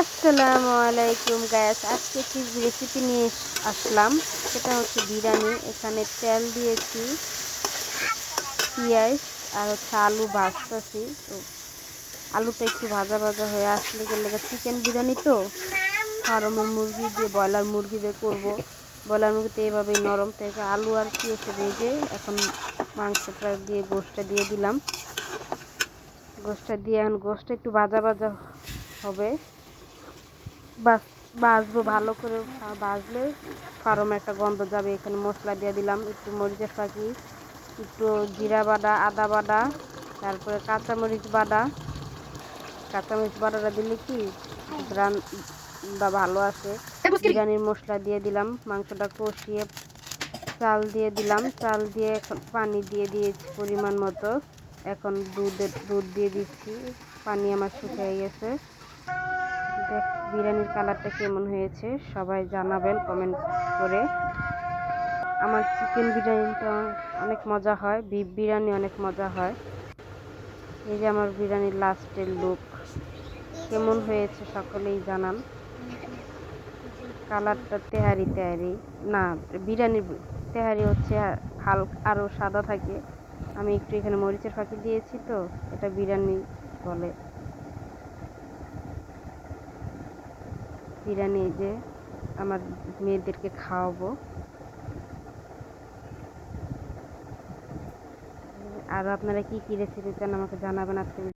আসসালামু আলাইকুম গ্যাস আজকে একটি রেসিপি নিয়ে আসলাম। সেটা হচ্ছে বিরিয়ানি। এখানে তেল দিয়েছি, পেঁয়াজ আর হচ্ছে আলু ভাজতেছি। তো আলুটা একটু ভাজা ভাজা হয়ে আসলে গেলে চিকেন বিরিয়ানি তো। ফার্মের মুরগি দিয়ে, ব্রয়লার মুরগি দিয়ে করব। ব্রয়লার মুরগিতে এভাবেই নরম। থেকে আলু আর কি পেঁয়াজ ভেজে এখন মাংসটা দিয়ে গোষ্ঠটা দিয়ে দিলাম। গোষ্ঠটা দিয়ে এখন গোষ্ঠটা একটু ভাজা ভাজা হবে। বাজবো ভালো করে বাজলে ফার্ম একটা গন্ধ যাবে। এখানে মশলা দিয়ে দিলাম একটু মরিচের ফাঁকি একটু জিরা বাটা, আদা বাটা, তারপরে কাঁচামরিচ বাটা। কাঁচামরিচ বাটাটা দিলে কি ব্রানটা ভালো আসে। বিরিয়ানির মশলা দিয়ে দিলাম, মাংসটা কষিয়ে চাল দিয়ে দিলাম। চাল দিয়ে এখন পানি দিয়ে দিয়েছি পরিমাণ মতো। এখন দুধের, দুধ দিয়ে দিচ্ছি, পানি আমার শুকিয়ে গেছে। দেখ, বিরিয়ানির কালারটা কেমন হয়েছে, সবাই জানাবেন কমেন্ট করে। আমার চিকেন বিরিয়ানিটা অনেক মজা হয় বিফ বিরিয়ানি অনেক মজা হয়। এই যে আমার বিরিয়ানির লাস্টের লুক কেমন হয়েছে সকলেই জানান। কালারটা তেহারি তেহারি। না, বিরিয়ানির তেহারি হচ্ছে হালকা আরও সাদা থাকে। আমি একটু এখানে মরিচের ফাঁকি দিয়েছি তো, এটা বিরিয়ানি বলে। বিরিয়ানি যে আমার মেয়েদেরকে খাওয়াবো। আর আপনারা কি কি রেসিপি চান আমাকে জানাবেন আজকে